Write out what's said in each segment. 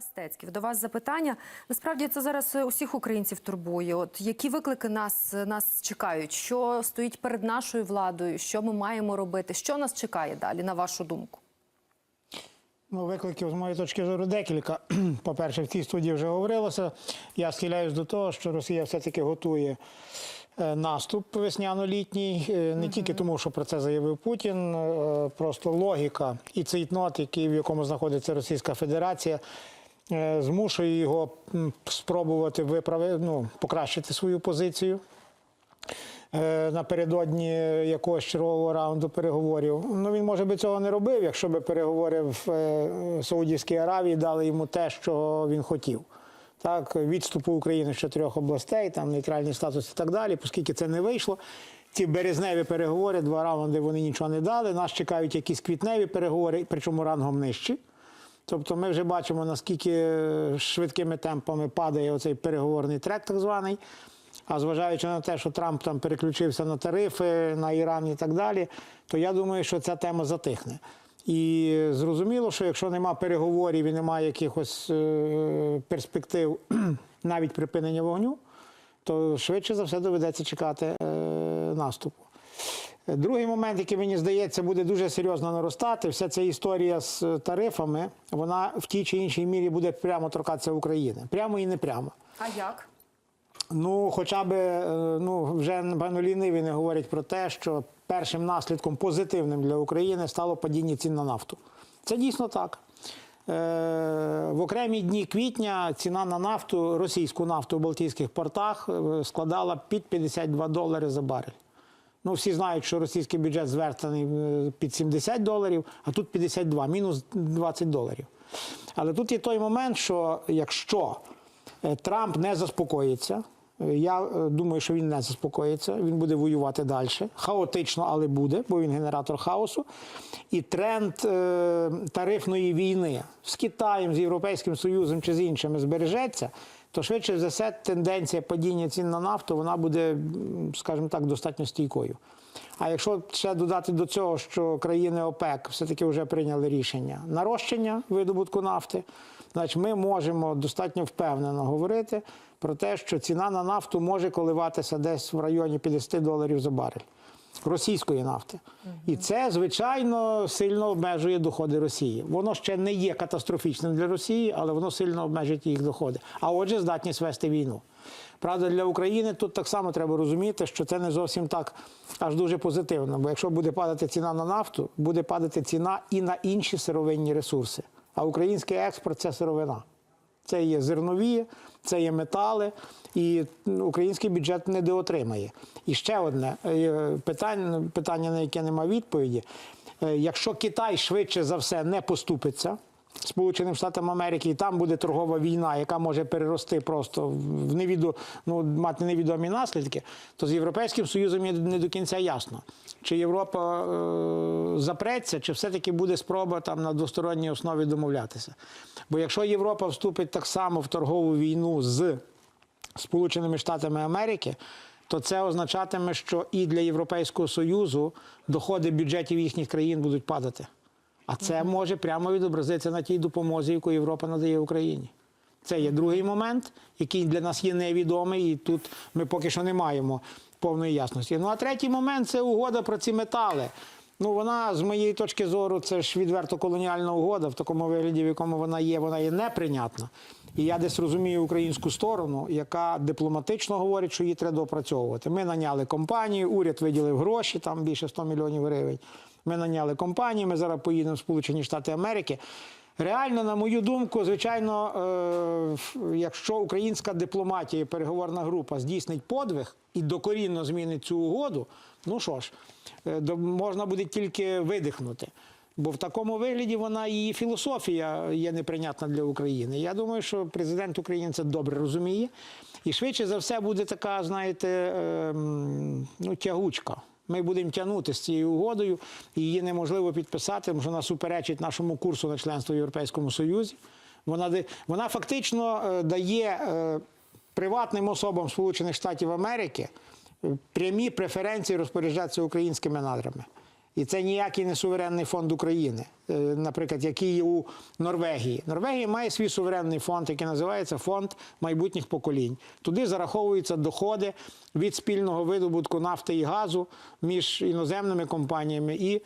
Стецьків, до вас запитання. Насправді це зараз е, усіх українців турбує. От які виклики нас, нас чекають? Що стоїть перед нашою владою? Що ми маємо робити? Що нас чекає далі, на вашу думку? Ну, викликів з моєї точки зору декілька. По-перше, в цій студії вже говорилося. Я схиляюсь до того, що Росія все-таки готує е, наступ весняно-літній, Е, не тільки тому, що про це заявив Путін, е, просто логіка і цейтнот, який в якому знаходиться Російська Федерація. Е, Змушує його спробувати виправити, ну, покращити свою позицію е, напередодні якогось чергового раунду переговорів. Ну він може би цього не робив, якщо би переговори в е, Саудівській Аравії дали йому те, що він хотів. Так, відступу України з чотирьох областей, там нейтральний статус і так далі, оскільки це не вийшло. Ці березневі переговори, два раунди вони нічого не дали. Нас чекають якісь квітневі переговори, причому рангом нижчі. Тобто ми вже бачимо, наскільки швидкими темпами падає оцей переговорний трек, так званий. А зважаючи на те, що Трамп там переключився на тарифи, на Іран і так далі, то я думаю, що ця тема затихне. І зрозуміло, що якщо нема переговорів і немає якихось е, перспектив навіть припинення вогню, то швидше за все доведеться чекати е, наступу. Другий момент, який мені здається, буде дуже серйозно наростати, вся ця історія з тарифами, вона в тій чи іншій мірі буде прямо торкатися України. Прямо і не прямо. А як? Ну, хоча б е, ну, вже напевно ліниві не говорять про те, що першим наслідком позитивним для України стало падіння цін на нафту. Це дійсно так. Е, В окремі дні квітня ціна на нафту, російську нафту в Балтійських портах е, складала під 52 долари за барель. Ну, всі знають, що російський бюджет звертаний е, під 70 доларів, а тут 52, мінус 20 доларів. Але тут є той момент, що якщо е, Трамп не заспокоїться, е, я думаю, що він не заспокоїться, він буде воювати далі. Хаотично, але буде, бо він генератор хаосу. І тренд тарифної війни з Китаєм, з Європейським Союзом чи з іншими збережеться, то швидше за все тенденція падіння цін на нафту вона буде, скажімо так, достатньо стійкою. А якщо ще додати до цього, що країни ОПЕК все-таки вже прийняли рішення нарощення видобутку нафти, значить ми можемо достатньо впевнено говорити про те, що ціна на нафту може коливатися десь в районі 50 доларів за барель російської нафти. І це, звичайно, сильно обмежує доходи Росії. Воно ще не є катастрофічним для Росії, але воно сильно обмежить їх доходи. А отже, здатність вести війну. Правда, для України тут так само треба розуміти, що це не зовсім так аж дуже позитивно. Бо якщо буде падати ціна на нафту, буде падати ціна і на інші сировинні ресурси. А український експорт це сировина. Це є зернові, це є метали, і український бюджет недоотримає. І ще одне е, питання, питання, на яке нема відповіді. Е, Якщо Китай швидше за все не поступиться Сполученим Штатам Америки, і там буде торгова війна, яка може перерости просто в невідо, ну, мати невідомі наслідки, то з Європейським Союзом є не до кінця ясно, чи Європа е, запреться, чи все-таки буде спроба там на двосторонній основі домовлятися. Бо якщо Європа вступить так само в торгову війну з Сполученими Штатами Америки, то це означатиме, що і для Європейського Союзу доходи бюджетів їхніх країн будуть падати. А це може прямо відобразитися на тій допомозі, яку Європа надає Україні. Це є другий момент, який для нас є невідомий, і тут ми поки що не маємо повної ясності. Ну а третій момент це угода про ці метали. Ну, вона, з моєї точки зору, це ж відверто колоніальна угода в такому вигляді, в якому вона є, вона є неприйнятна. І я десь розумію українську сторону, яка дипломатично говорить, що її треба допрацьовувати. Ми наняли компанію, уряд виділив гроші, там більше 100 мільйонів гривень. Ми наняли компанію, ми зараз поїдемо в Сполучені Штати Америки. Реально, на мою думку, звичайно, е, якщо українська дипломатія і переговорна група здійснить подвиг і докорінно змінить цю угоду, ну що ж, е, можна буде тільки видихнути. Бо в такому вигляді вона її філософія є неприйнятна для України. Я думаю, що президент України це добре розуміє. І швидше за все буде така, знаєте, ем, ну, тягучка. Ми будемо тягнути з цією угодою, її неможливо підписати, тому що вона суперечить нашому курсу на членство в Європейському Союзі. Вона, вона фактично е, дає е, приватним особам Сполучених Штатів Америки е, прямі преференції розпоряджатися українськими надрами. І це ніякий не суверенний фонд України, е, наприклад, який є у Норвегії. Норвегія має свій суверенний фонд, який називається фонд майбутніх поколінь. Туди зараховуються доходи від спільного видобутку нафти і газу між іноземними компаніями і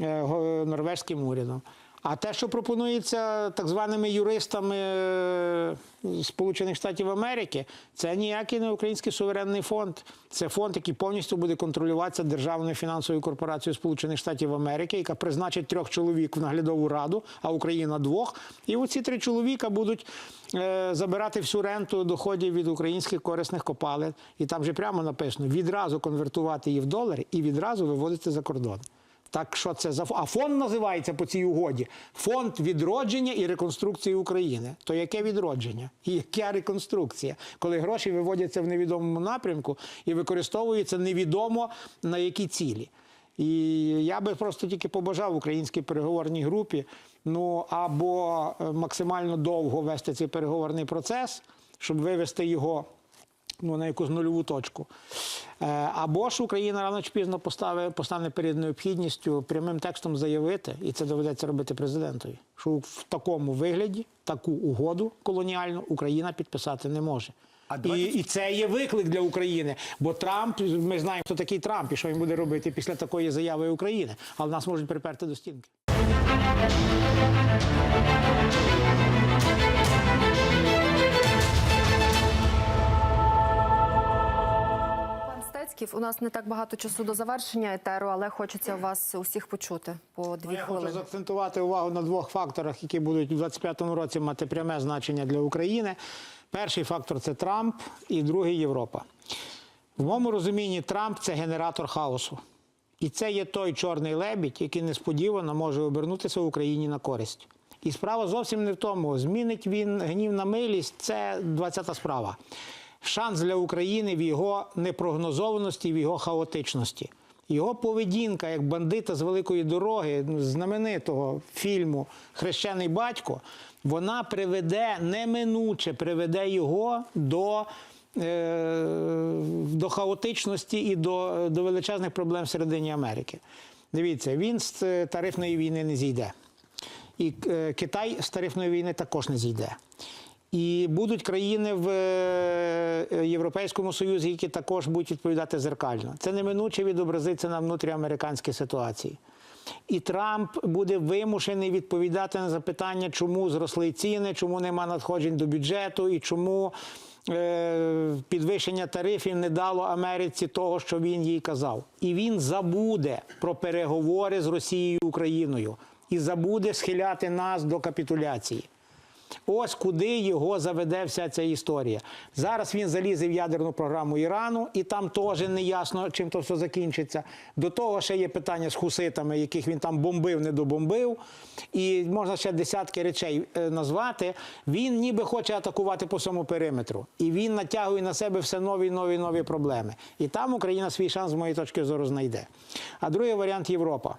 е, норвезьким урядом. А те, що пропонується так званими юристами е, Сполучених Штатів Америки, це ніякий не український суверенний фонд. Це фонд, який повністю буде контролюватися Державною фінансовою корпорацією Сполучених Штатів Америки, яка призначить трьох чоловік в наглядову раду, а Україна двох. І оці три чоловіка будуть е, забирати всю ренту доходів від українських корисних копалин. І там же прямо написано: відразу конвертувати її в долари і відразу виводити за кордон. Так що це за а фонд називається по цій угоді фонд відродження і реконструкції України. То яке відродження і яка реконструкція, коли гроші виводяться в невідомому напрямку і використовуються невідомо на які цілі. І я би просто тільки побажав українській переговорній групі ну або е, максимально довго вести цей переговорний процес, щоб вивести його ну, на якусь нульову точку. Е, Або ж Україна рано чи пізно постави, постане перед необхідністю прямим текстом заявити, і це доведеться робити президентові, що в такому вигляді таку угоду колоніальну Україна підписати не може. А І, і це є виклик для України. Бо Трамп, ми знаємо, хто такий Трамп і що він буде робити після такої заяви України. Але нас можуть приперти до стінки. Стецьків, у нас не так багато часу до завершення етеру, але хочеться вас усіх почути по дві Ну, я хочу хвилини. заакцентувати увагу на двох факторах, які будуть у 2025 році мати пряме значення для України. Перший фактор це Трамп, і другий Європа. В моєму розумінні Трамп це генератор хаосу. І це є той чорний лебідь, який несподівано може обернутися в Україні на користь. І справа зовсім не в тому, змінить він гнів на милість, це 20-та справа. Шанс для України в його непрогнозованості, в його хаотичності. Його поведінка як бандита з великої дороги, ну, знаменитого фільму Хрещений батько, вона приведе неминуче приведе його до, е, до хаотичності і до, до величезних проблем всередині Америки. Дивіться, він з е, тарифної війни не зійде. І е, Китай з тарифної війни також не зійде. І будуть країни в е, Європейському Союзі, які також будуть відповідати зеркально. Це неминуче відобразиться на внутріамериканській ситуації. І Трамп буде вимушений відповідати на запитання, чому зросли ціни, чому нема надходжень до бюджету і чому е, підвищення тарифів не дало Америці того, що він їй казав. І він забуде про переговори з Росією і Україною і забуде схиляти нас до капітуляції. Ось куди його заведе вся ця історія. Зараз він залізе в ядерну програму Ірану, і там теж не ясно, чим то все закінчиться. До того ще є питання з хуситами, яких він там бомбив, не добомбив. І можна ще десятки речей е, назвати. Він ніби хоче атакувати по всьому периметру. І він натягує на себе все нові, нові, нові проблеми. І там Україна свій шанс, з моєї точки зору, знайде. А другий варіант Європа.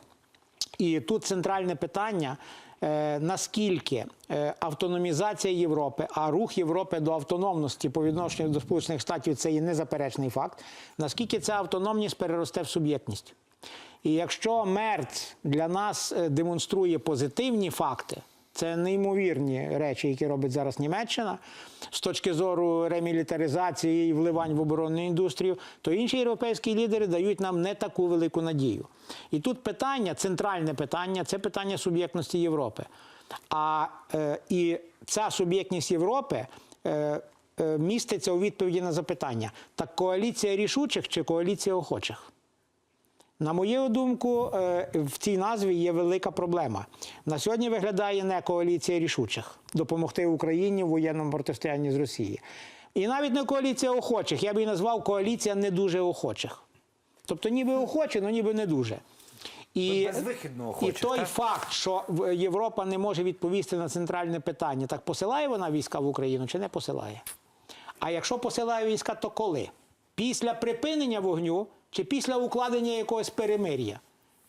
І тут центральне питання. Е, Наскільки е, автономізація Європи, а рух Європи до автономності по відношенню до Сполучених Штатів це є незаперечний факт. Наскільки ця автономність переросте в суб'єктність? І якщо МЕРТ для нас е, демонструє позитивні факти, це неймовірні речі, які робить зараз Німеччина з точки зору ремілітаризації і вливань в оборонну індустрію, то інші європейські лідери дають нам не таку велику надію. І тут питання, центральне питання це питання суб'єктності Європи. А е, і ця суб'єктність Європи. Е, е, Міститься у відповіді на запитання: так коаліція рішучих чи коаліція охочих? На мою думку, е, в цій назві є велика проблема. На сьогодні виглядає не коаліція рішучих допомогти Україні в воєнному протистоянні з Росією. І навіть не коаліція охочих, я би її назвав коаліція не дуже охочих. Тобто ніби охочі, але ніби не дуже. І, і той так? факт, що Європа не може відповісти на центральне питання, так посилає вона війська в Україну чи не посилає? А якщо посилає війська, то коли? Після припинення вогню чи після укладення якогось перемир'я?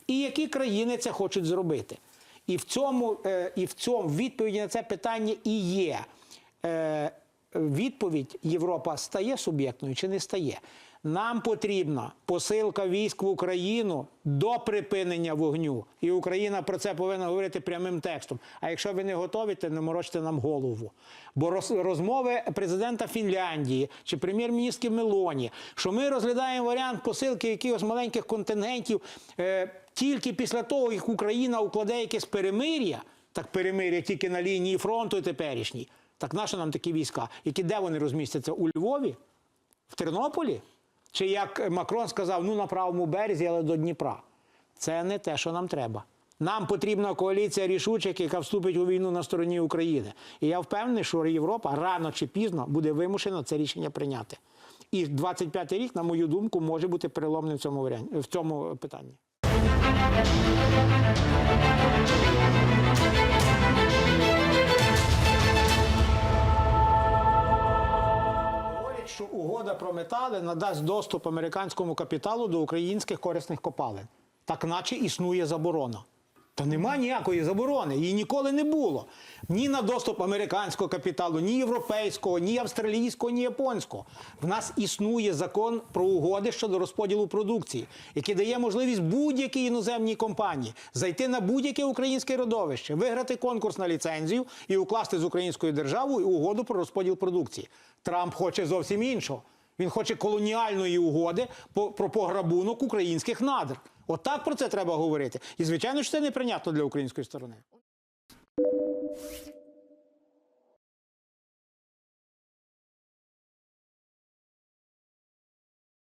І які країни це хочуть зробити? І в цьому, е, і в цьому відповіді на це питання і є. Відповідь Європа стає суб'єктною чи не стає. Нам потрібна посилка військ в Україну до припинення вогню. І Україна про це повинна говорити прямим текстом. А якщо ви не готові, то не морочте нам голову. Бо роз- розмови президента Фінляндії чи прем'єр-міністр Мелоні, що ми розглядаємо варіант посилки якихось маленьких контингентів е, тільки після того, як Україна укладе якесь перемир'я, так перемир'я тільки на лінії фронту теперішній. Так нащо нам такі війська? Які де вони розмістяться? У Львові? В Тернополі? Чи як Макрон сказав, ну на правому березі, але до Дніпра. Це не те, що нам треба. Нам потрібна коаліція рішучих, яка вступить у війну на стороні України. І я впевнений, що Європа рано чи пізно буде вимушена це рішення прийняти. І 25-й рік, на мою думку, може бути переломним в цьому варіанті, в цьому питанні. Що угода про метали надасть доступ американському капіталу до українських корисних копалин. Так наче існує заборона. Та нема ніякої заборони, її ніколи не було. Ні на доступ американського капіталу, ні європейського, ні австралійського, ні японського. В нас існує закон про угоди щодо розподілу продукції, який дає можливість будь-якій іноземній компанії зайти на будь-яке українське родовище, виграти конкурс на ліцензію і укласти з українською державою угоду про розподіл продукції. Трамп хоче зовсім іншого. Він хоче колоніальної угоди про пограбунок українських надр. Отак про це треба говорити. І звичайно, що це неприйнятно для української сторони.